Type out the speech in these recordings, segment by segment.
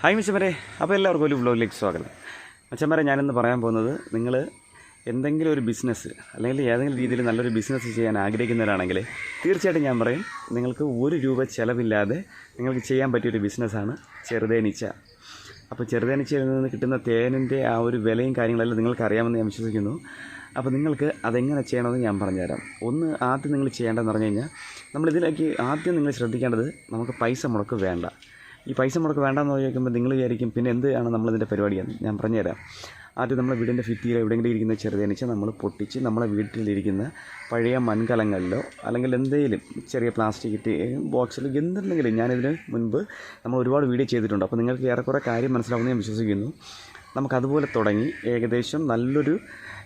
Hi മിച്ചമ്മരെ അപ്പോൾ എല്ലാവർക്കും ഒരു ബ്ലോഗിലേക്ക് സ്വാഗതം. മച്ചമ്മരെ ഞാനിന്ന് പറയാൻ പോകുന്നത് നിങ്ങൾ എന്തെങ്കിലും ഒരു ബിസിനസ് അല്ലെങ്കിൽ ഏതെങ്കിലും രീതിയിൽ നല്ലൊരു ബിസിനസ് ചെയ്യാൻ ആഗ്രഹിക്കുന്നവരാണെങ്കിൽ തീർച്ചയായിട്ടും ഞാൻ പറയും നിങ്ങൾക്ക് ഒരു രൂപ ചിലവില്ലാതെ നിങ്ങൾക്ക് ചെയ്യാൻ പറ്റിയൊരു ബിസിനസ്സാണ് ചെറുതേനീച്ച അപ്പോൾ ചെറുതേനീച്ചയിൽ നിന്ന് കിട്ടുന്ന തേനിന്റെ ആ ഒരു വിലയും കാര്യങ്ങളെല്ലാം നിങ്ങൾക്ക് അറിയാമെന്ന് ഞാൻ വിശ്വസിക്കുന്നു. അപ്പോൾ നിങ്ങൾക്ക് അതെങ്ങനെ ചെയ്യണമെന്ന് ഞാൻ പറഞ്ഞുതരാം. ഒന്ന് ആദ്യം നിങ്ങൾ ചെയ്യേണ്ടതെന്ന് പറഞ്ഞു കഴിഞ്ഞാൽ നമ്മളിതിലേക്ക് ആദ്യം നിങ്ങൾ ശ്രദ്ധിക്കേണ്ടത് നമുക്ക് പൈസ മുടക്ക് വേണ്ട. ഈ പൈസ മുടക്ക് വേണ്ടെന്ന് ചോദിക്കുമ്പോൾ നിങ്ങൾ വിചാരിക്കും പിന്നെ എന്താണ് നമ്മളിതിന്റെ പരിപാടിയാണ് ഞാൻ പറഞ്ഞുതരാം. ആദ്യം നമ്മളെ വീടിന്റെ ഭിത്തിയിൽ എവിടെയെങ്കിലും ഇരിക്കുന്ന ചെറുതേനീച്ച നമ്മൾ പൊട്ടിച്ച് നമ്മളെ വീട്ടിലിരിക്കുന്ന പഴയ മൺകലങ്ങളിലോ അല്ലെങ്കിൽ എന്തെങ്കിലും ചെറിയ പ്ലാസ്റ്റിക് ബോക്സിൽ എന്തുണ്ടെങ്കിലും ഞാനിതിന് മുൻപ് നമ്മൾ ഒരുപാട് വീഡിയോ ചെയ്തിട്ടുണ്ട്. അപ്പോൾ നിങ്ങൾക്ക് ഏറെക്കുറെ കാര്യം മനസ്സിലാവുമെന്ന് ഞാൻ വിശ്വസിക്കുന്നു. നമുക്കതുപോലെ തുടങ്ങി ഏകദേശം നല്ലൊരു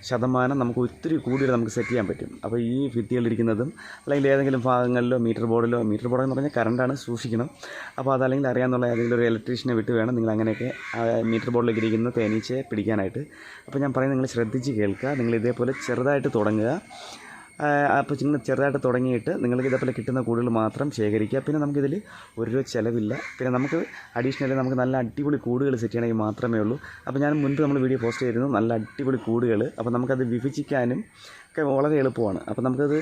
ശതമാനം നമുക്ക് ഒത്തിരി കൂടുതൽ നമുക്ക് സെറ്റ് ചെയ്യാൻ പറ്റും. അപ്പോൾ ഈ ഭിത്തികളിരിക്കുന്നതും അല്ലെങ്കിൽ ഏതെങ്കിലും ഭാഗങ്ങളിലോ മീറ്റർ ബോർഡിലോ മീറ്റർ ബോർഡ് എന്ന് പറഞ്ഞാൽ കറണ്ടാണ് സൂക്ഷിക്കണം. അപ്പോൾ അതല്ലെങ്കിൽ അറിയാമെന്നുള്ള ഏതെങ്കിലും ഒരു ഇലക്ട്രീഷ്യനെ വിട്ട് വേണം നിങ്ങൾ അങ്ങനെയൊക്കെ മീറ്റർ ബോർഡിലേക്ക് ഇരിക്കുന്ന തേനീച്ചയെ പിടിക്കാനായിട്ട്. അപ്പോൾ ഞാൻ പറയുന്നത് നിങ്ങൾ ശ്രദ്ധിച്ച് കേൾക്കുക. നിങ്ങൾ ഇതേപോലെ ചെറുതായിട്ട് തുടങ്ങുക. അപ്പോൾ നിങ്ങൾ ചെറുതായിട്ട് തുടങ്ങിയിട്ട് നിങ്ങൾക്ക് ഇതേപോലെ കിട്ടുന്ന കൂടുകൾ മാത്രം ശേഖരിക്കുക. പിന്നെ നമുക്കിതിൽ ഒരു രൂപ ചിലവില്ല. പിന്നെ നമുക്ക് അഡീഷണലി നമുക്ക് നല്ല അടിപൊളി കൂടുകൾ സെറ്റ് ചെയ്യണമെങ്കിൽ മാത്രമേ ഉള്ളൂ. അപ്പോൾ ഞാൻ മുൻപ് നമ്മൾ വീഡിയോ പോസ്റ്റ് ചെയ്തിരുന്നു നല്ല അടിപൊളി കൂടുകൾ അപ്പോൾ നമുക്കത് വിഭജിക്കാനും ഒക്കെ വളരെ എളുപ്പമാണ്. അപ്പോൾ നമുക്കത്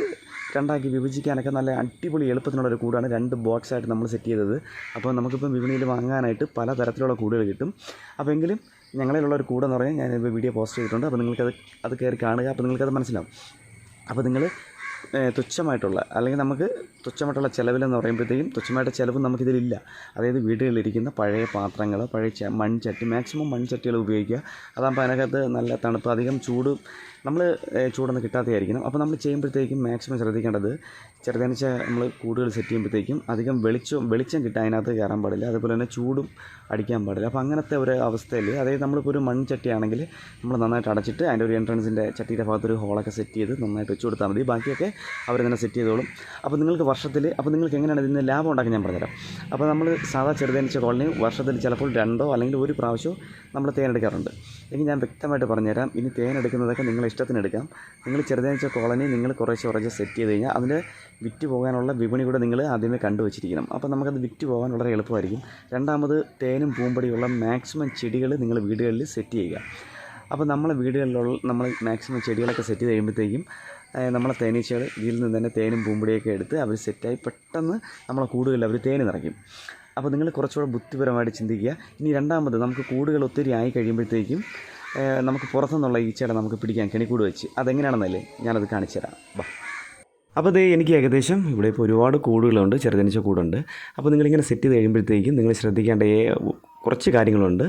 രണ്ടാക്കി വിഭജിക്കാനൊക്കെ നല്ല അടിപൊളി എളുപ്പത്തിനുള്ള ഒരു കൂടാണ് രണ്ട് ബോക്സ് ആയിട്ട് നമ്മൾ സെറ്റ് ചെയ്തത്. അപ്പോൾ നമുക്കിപ്പം വിപണിയിൽ വാങ്ങാനായിട്ട് പല തരത്തിലുള്ള കൂടുകൾ കിട്ടും. അപ്പോൾ എങ്കിലും ഞങ്ങളിലുള്ള ഒരു കൂടെന്ന് പറഞ്ഞാൽ ഞാനിപ്പോൾ വീഡിയോ പോസ്റ്റ് ചെയ്തിട്ടുണ്ട്. അപ്പോൾ നിങ്ങൾക്കത് അത് കയറി കാണുക. അപ്പോൾ നിങ്ങൾക്കത് മനസ്സിലാവും. അപ്പോൾ നിങ്ങൾ തുച്ഛമായിട്ടുള്ള അല്ലെങ്കിൽ നമുക്ക് തുച്ഛമായിട്ടുള്ള ചിലവിലെന്ന് പറയുമ്പോഴത്തേക്കും തുച്ഛമായിട്ട് ചിലവ് നമുക്കിതിലില്ല. അതായത് വീടുകളിലിരിക്കുന്ന പഴയ പാത്രങ്ങൾ പഴയ മൺചട്ടി മാക്സിമം മൺചട്ടികൾ ഉപയോഗിക്കുക. അതാകുമ്പോൾ അതിനകത്ത് നല്ല തണുപ്പ് അധികം ചൂട് നമ്മൾ ചൂടൊന്നും കിട്ടാത്തതായിരിക്കണം അപ്പോൾ നമ്മൾ ചെയ്യുമ്പോഴത്തേക്കും മാക്സിമം ശ്രദ്ധിക്കേണ്ടത് ചെറുതേനീച്ച നമ്മൾ കൂടുകൾ സെറ്റ് ചെയ്യുമ്പോഴത്തേക്കും അധികം വെളിച്ചം വെളിച്ചം കിട്ടാൻ അതിനകത്ത് കയറാൻ പാടില്ല. അതുപോലെ തന്നെ ചൂടും അടിക്കാൻ പാടില്ല. അപ്പോൾ അങ്ങനത്തെ ഒരു അവസ്ഥയിൽ അതായത് നമ്മളിപ്പോൾ ഒരു മൺചട്ടിയാണെങ്കിൽ നമ്മൾ നന്നായിട്ട് അടച്ചിട്ട് അതിന്റെ ഒരു എൻട്രൻസിന്റെ ചട്ടിയുടെ ഭാഗത്തൊരു ഹോളൊക്കെ സെറ്റ് ചെയ്ത് നന്നായിട്ട് വെച്ച് കൊടുത്താൽ മതി. ബാക്കിയൊക്കെ അവർ തന്നെ സെറ്റ് ചെയ്തോളും. അപ്പോൾ നിങ്ങൾക്ക് വർഷത്തിൽ അപ്പോൾ നിങ്ങൾക്ക് എങ്ങനെയാണ് ഇതിന് ലാഭം ഉണ്ടാക്കി ഞാൻ പറഞ്ഞുതരാം. അപ്പോൾ നമ്മൾ സാധാ ചെറുതേനീച്ച കോളനി വർഷത്തിൽ ചിലപ്പോൾ രണ്ടോ അല്ലെങ്കിൽ ഒരു പ്രാവശ്യമോ നമ്മൾ തേനെടുക്കാറുണ്ട്. എങ്കിൽ ഞാൻ വ്യക്തമായിട്ട് പറഞ്ഞുതരാം. ഇനി തേനെടുക്കുന്നതൊക്കെ നിങ്ങൾ ഇഷ്ടത്തിന് എടുക്കാം. നിങ്ങൾ ചെറുതേനീച്ച കോളനി നിങ്ങൾ കുറേശ്ശെ കുറച്ച് സെറ്റ് ചെയ്ത് കഴിഞ്ഞാൽ അതിന് വിറ്റ് പോകാനുള്ള വിപണി കൂടെ നിങ്ങൾ ആദ്യമേ കണ്ടുവച്ചിരിക്കണം. അപ്പോൾ നമുക്കത് വിറ്റ് പോകാൻ വളരെ എളുപ്പമായിരിക്കും. രണ്ടാമത് തേനും പൂമ്പടിയുള്ള മാക്സിമം ചെടികൾ നിങ്ങൾ വീടുകളിൽ സെറ്റ് ചെയ്യുക. അപ്പോൾ നമ്മളെ വീടുകളിലുള്ള നമ്മൾ മാക്സിമം ചെടികളൊക്കെ സെറ്റ് ചെയ്ത് കഴിയുമ്പോഴത്തേക്കും നമ്മളെ തേനീച്ചകൾ ഇതിൽ നിന്ന് തന്നെ തേനും പൂമ്പടിയൊക്കെ എടുത്ത് അവർ സെറ്റായി പെട്ടെന്ന് നമ്മളെ കൂടുകളിൽ അവർ നിറയ്ക്കും. അപ്പോൾ നിങ്ങൾ കുറച്ചുകൂടെ ബുദ്ധിപരമായിട്ട് ചിന്തിക്കുക. ഇനി രണ്ടാമത് നമുക്ക് കൂടുകൾ ഒത്തിരി ആയി കഴിയുമ്പോഴത്തേക്കും നമുക്ക് പുറത്തുനിന്നുള്ള ഈച്ചകളെ നമുക്ക് പിടിക്കാൻ കെണിക്കൂട് വെച്ച്. അതെങ്ങനെയാണെന്നല്ലേ ഞാനത് കാണിച്ചു തരാം വാ. അപ്പോൾ ഇത് എനിക്ക് ഏകദേശം ഇവിടെ ഇപ്പോൾ ഒരുപാട് കൂടുകളുണ്ട് ചെറുതനിച്ച കൂടുണ്ട്. അപ്പോൾ നിങ്ങളിങ്ങനെ സെറ്റ് ചെയ്ത് കഴിയുമ്പോഴത്തേക്കും നിങ്ങൾ ശ്രദ്ധിക്കേണ്ട കുറച്ച് കാര്യങ്ങളുണ്ട്.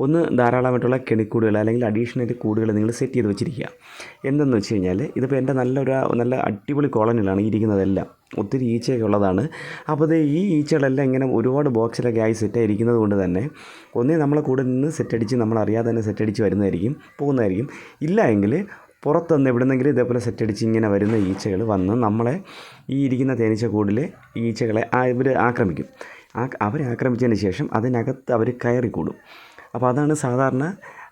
ഒന്ന് ധാരാളമായിട്ടുള്ള കെണിക്കൂടുകൾ അല്ലെങ്കിൽ അഡീഷണൽ കൂടുകൾ നിങ്ങൾ സെറ്റ് ചെയ്ത് വെച്ചിരിക്കുക. എന്തെന്ന് വെച്ച് കഴിഞ്ഞാൽ ഇതിപ്പോൾ എന്റെ നല്ലൊരു നല്ല അടിപൊളി കോളനികളാണ് ഇരിക്കുന്നതെല്ലാം. ഒത്തിരി ഈച്ചയൊക്കെ ഉള്ളതാണ്. അപ്പോൾ ഈ ഈച്ചകളെല്ലാം ഇങ്ങനെ ഒരുപാട് ബോക്സിലൊക്കെ ആയി സെറ്റ് ആയിരിക്കുന്നത് കൊണ്ട് തന്നെ ഒന്നേ നമ്മളെ കൂടെ നിന്ന് സെറ്റടിച്ച് നമ്മൾ അറിയാതെ തന്നെ സെറ്റടിച്ച് വരുന്നതായിരിക്കും പോകുന്നതായിരിക്കും. ഇല്ല എങ്കിൽ പുറത്തുനിന്ന് എവിടുന്നെങ്കിലും ഇതേപോലെ സെറ്റ് അടിച്ച് ഇങ്ങനെ വരുന്ന ഈച്ചകൾ വന്ന് നമ്മളെ ഈ ഇരിക്കുന്ന തേനീച്ച കൂടിൽ ഈച്ചകളെ ഇവർ ആക്രമിക്കും. ആ അവരെ ആക്രമിച്ചതിന് ശേഷം അതിനകത്ത് അവർ കയറിക്കൂടും. അപ്പോൾ അതാണ് സാധാരണ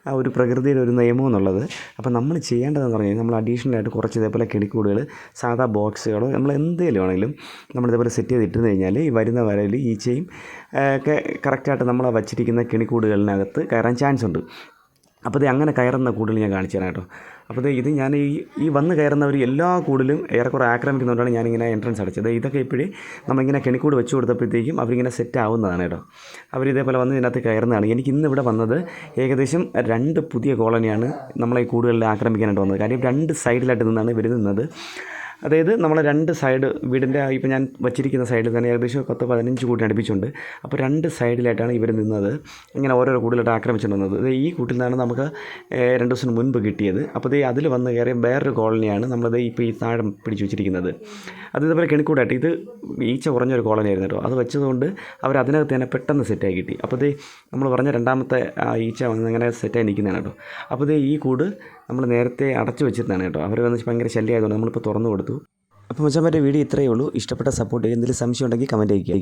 ആ ഒരു പ്രകൃതിയുടെ ഒരു നിയമം എന്നുള്ളത്. അപ്പോൾ നമ്മൾ ചെയ്യേണ്ടതെന്ന് പറഞ്ഞു കഴിഞ്ഞാൽ നമ്മൾ അഡീഷണൽ ആയിട്ട് കുറച്ച് ഇതേപോലെ കെണിക്കൂടുകൾ സാധാ ബോക്സുകളോ നമ്മൾ എന്തെങ്കിലും ആണെങ്കിലും നമ്മൾ ഇതേപോലെ സെറ്റ് ചെയ്ത് ഇട്ടു കഴിഞ്ഞാൽ ഈ വരുന്ന വരയിൽ ഈച്ചയും ഒക്കെ കറക്റ്റായിട്ട് നമ്മൾ വച്ചിരിക്കുന്ന കെണിക്കൂടുകളിനകത്ത് കയറാൻ ചാൻസ് ഉണ്ട്. അപ്പോൾ ഇത് അങ്ങനെ കയറുന്ന കൂടുതൽ ഞാൻ കാണിച്ചു തരാം കേട്ടോ. അപ്പോൾ ഇത് ഞാൻ ഈ ഈ വന്ന് കയറുന്നവർ എല്ലാ കൂടുതലും ഏറെക്കുറെ ആക്രമിക്കുന്നതുകൊണ്ടാണ് ഞാനിങ്ങനെ എൻട്രൻസ് അടച്ചത്. ഇതൊക്കെ ഇപ്പോഴേ നമ്മളിങ്ങനെ കെണിക്കൂട് വെച്ച് കൊടുത്തപ്പോഴത്തേക്കും അവരിങ്ങനെ സെറ്റ് ആവുന്നതാണ് കേട്ടോ. അവർ ഇതേപോലെ വന്ന് ഇതിനകത്ത് കയറുന്നതാണ്. എനിക്ക് ഇന്ന് ഇവിടെ വന്നത് ഏകദേശം രണ്ട് പുതിയ കോളനിയാണ് നമ്മളെ ഈ കൂടുകളിൽ ആക്രമിക്കാനായിട്ട് വന്നത്. കാര്യം രണ്ട് സൈഡിലായിട്ട് നിന്നാണ് ഇവർ നിന്നത്. അതായത് നമ്മൾ രണ്ട് സൈഡ് വീടിന്റെ ഇപ്പോൾ ഞാൻ വച്ചിരിക്കുന്ന സൈഡിൽ തന്നെ ഏകദേശം പത്ത് പതിനഞ്ച് കൂട്ടി അടുപ്പിച്ചുണ്ട് അപ്പോൾ രണ്ട് സൈഡിലായിട്ടാണ് ഇവർ നിന്നത്. ഇങ്ങനെ ഓരോരോ വന്നത്. ഇത് ഈ കൂട്ടിൽ നിന്നാണ് നമുക്ക് രണ്ട് ദിവസം മുൻപ് കിട്ടിയത്. അപ്പോൾ ഇത് അതിൽ വന്ന് കയറിയ വേറൊരു കോളനിയാണ് നമ്മളത് ഇപ്പോൾ ഈ താഴെ പിടിച്ചു വെച്ചിരിക്കുന്നത്. അത് ഇതുപോലെ കെണിക്കൂടായിട്ട് ഇത് ഈച്ച കുറഞ്ഞൊരു കോളനി ആയിരുന്നു കേട്ടോ. അത് വെച്ചതുകൊണ്ട് അവർ അതിനകത്ത് തന്നെ പെട്ടെന്ന് സെറ്റായി കിട്ടി. അപ്പോൾ ഇത് നമ്മൾ പറഞ്ഞ രണ്ടാമത്തെ ഈച്ച വന്ന് അങ്ങനെ സെറ്റായി നിൽക്കുന്നതാണ് കേട്ടോ. അപ്പോൾ ഇത് ഈ കൂട് നമ്മൾ നേരത്തെ അടച്ചു വെച്ചിരുന്നതാണ് കേട്ടോ. അവർ വന്ന് ഭയങ്കര ശല്യമായതുകൊണ്ട് നമ്മളിപ്പോൾ തുറന്നു കൊടുത്തു. അപ്പോൾ മച്ചാൻ വീഡിയോ ഇത്രയേ ഉള്ളൂ. ഇഷ്ടപ്പെട്ട സപ്പോർട്ട് ചെയ്യുക എന്തെങ്കിലും സംശയം ഉണ്ടെങ്കിൽ കമന്റ് അയക്കുക